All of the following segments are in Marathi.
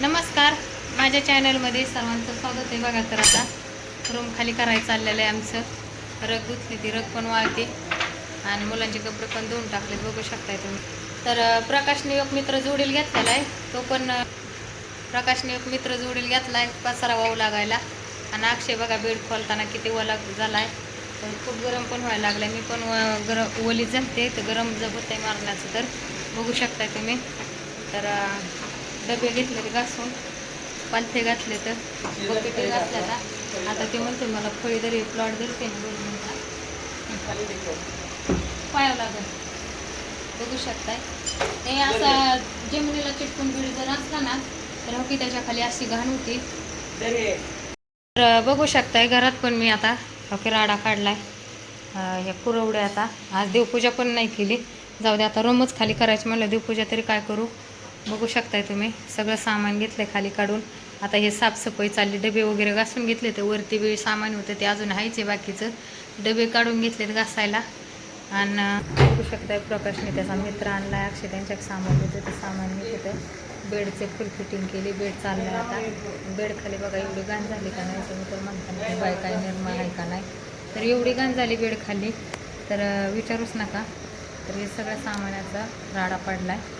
नमस्कार. माझ्या चॅनलमध्ये सर्वांचं स्वागत आहे बघा तर आता. रूम खाली करायचं चाललेलं आहे आमचं. रग धुतली ती रग पण वाळते. आणि मुलांचे कपडे पण धुवून टाकले बघू शकताय तुम्ही. तर प्रकाशने एक मित्र जोडील घेतलेला आहे. तो पण प्रकाशने एक मित्र जोडील घेतला आहे. पसारा वाहू लागायला. आणि अक्षय बघा बेड खोलताना किती ओला झाला आहे. तर खूप गरम पण व्हायला लागलं मी पण व- गरम ओली जमते तर गरम जपत आहे मारण्याचं तर. बघू शकताय तुम्ही. तर डबे घेतले ते घासून. पालथे घातले तर. बकेटे घातल्या आता आता ते म्हणते मला फळी तरी प्लॉट धरते ना दोन मिनिटात पायावं लागेल. बघू शकताय. हे असा जमिनीला चिटकून बिळ जर असला ना तर हो की त्याच्याखाली अशी घाण होती. तर बघू शकताय घरात पण मी आता हो राडा काढलाय. अं, ह्या पुरवड्या आता. आज देवपूजा पण नाही केली. जाऊ दे आता रूमच खाली करायची म्हणलं देवपूजा तरी काय करू? बघू शकताय तुम्ही. सगळं सामान घेतलं आहे खाली काढून. आता हे साफसफाई चालली. डबे वगैरे घासून घेतले ते वरती वेळ सामान होतं. ते अजून आहेच आहे बाकीचं. डबे काढून घेतलेत घासायला. आणि बघू शकताय प्रकाशने त्याचा मित्र आणला आहे अक्षय त्यांच्या सामान होतं. ते सामान मी बेडचे फुल फिटिंग केली. बेड चाललं आता. बेड खाली बघा एवढी घाण झाली का नाही? तुम्ही तर म्हणता बाय काय निर्माण आहे का नाही? तर एवढी घाण झाली बेड खाली. तर विचारूच नका. तर हे सगळ्या सामानाचा राडा पडला आहे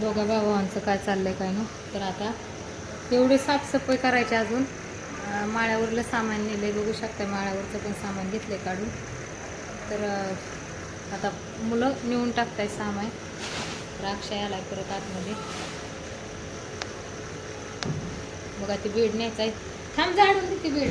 दोघा भावांचं काय चाललंय काय ना तर आता एवढी साफसफाई करायची अजून. माळ्यावरलं सामान नेलंय बघू शकता माळ्यावरचं पण सामान घेतलंय काढून. तर आता मुलं नेऊन टाकताय सामान. द्राक्ष आलाय परत आतमध्ये. बघा ती बेड न्यायचं आहे थांब झाडून ती बेड.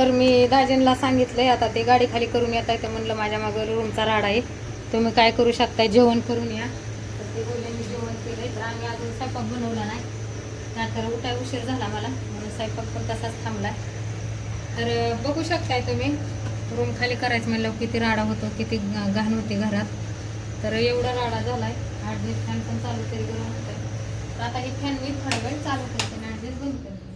तर मी दाजींना आहे आता ते गाडी खाली करून येत आहे तर म्हणलं माझ्या मागं रूमचा राडा आहे. तुम्ही काय करू शकताय? जेवण करून या. तर ते बोलले मी जेवण केलं तर आम्ही अजून स्वयंपाक बनवला नाही. नंतर उठाय उशीर झाला मला. म्हणून स्वयंपाक पण तसाच थांबला तर बघू शकताय तुम्ही. रूम खाली करायचं म्हणलं किती राडा होतो किती घाण होती घरात. तर एवढा राडा झाला आहे आठ दिवस फॅन पण चालू तरी गरम होतं तर आता हे फॅन मी थोडा वेळ चालू करते आणि ॲडजस्ट बंद करते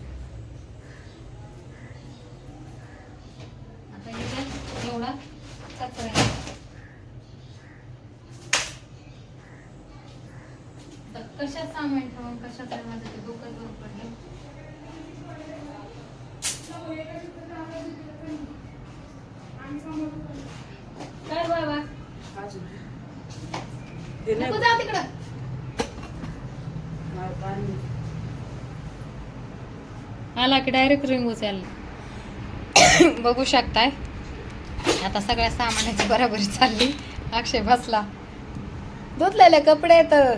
आता याच्यात एवढा कचरा आहे. आता कशात सामान ठेवून कशात माझं ते डोकं बरोबर पडलं काय बाबा? नको जाऊ तिकडं. आला की डायरेक्ट रिंग उचलला बघू शकताय. आता सगळ्या सामानाची बराबरी चालली. अक्षय बसला. धुतलेले कपडे तर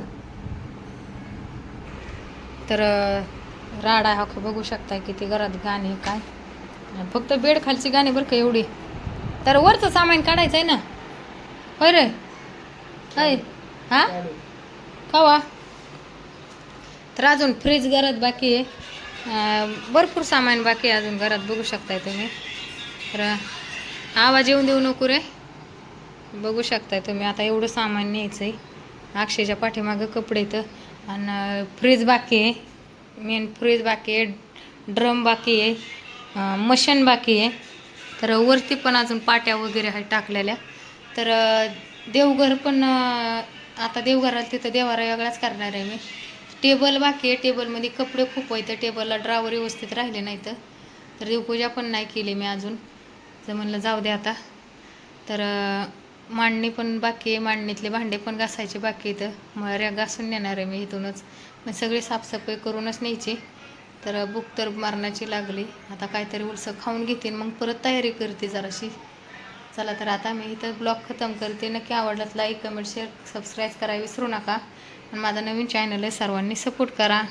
तर राड राडा हा का बघू शकताय किती घरात गाणे काय. फक्त बेड खालची गाणी बरं का एवढी. तर वरचं सामान काढायचं आहे ना. होय रे. होय. हा? कवा? तर अजून फ्रीज घरात बाकी आहे. भरपूर सामान बाकी आहे अजून घरात बघू शकताय तुम्ही. तर आवाज येऊन देऊ नको रे. बघू शकताय तुम्ही. आता एवढं सामान न्यायचं आहे अक्षयच्या पाठीमागं कपडे तर आणि फ्रीज बाकी आहे. मेन फ्रीज बाकी आहे ड्रम बाकी आहे मशीन बाकी आहे. तर वरती पण अजून पाट्या वगैरे आहे टाकलेल्या. तर देवघर पण आता देवघराला तिथं देवारा वेगळाच करणार आहे मी. टेबल बाकी आहे टेबलमध्ये कपडे खूप आहेत टेबलला ड्रावर व्यवस्थित राहिले नाहीत. तर देवपूजा पण नाही केली मी अजून. तर म्हणलं जाऊ दे आता. तर मांडणी पण बाकी आहे मांडणीतले भांडे पण घासायचे बाकी इथं मग घासून नेणार आहे मी इथूनच. मग सगळी साफसफाई करूनच न्यायची. तर भूक तर मारण्याची लागली. आता काहीतरी उलसं खाऊन घेते मग परत तयारी करते जराशी. चला तर आता मी इथं ब्लॉग खतम करते. नक्की आवडलात लाईक कमेंट शेअर सबस्क्राईब करायला विसरू नका. आणि माझा नवीन चॅनल आहे सर्वांनी सपोर्ट करा.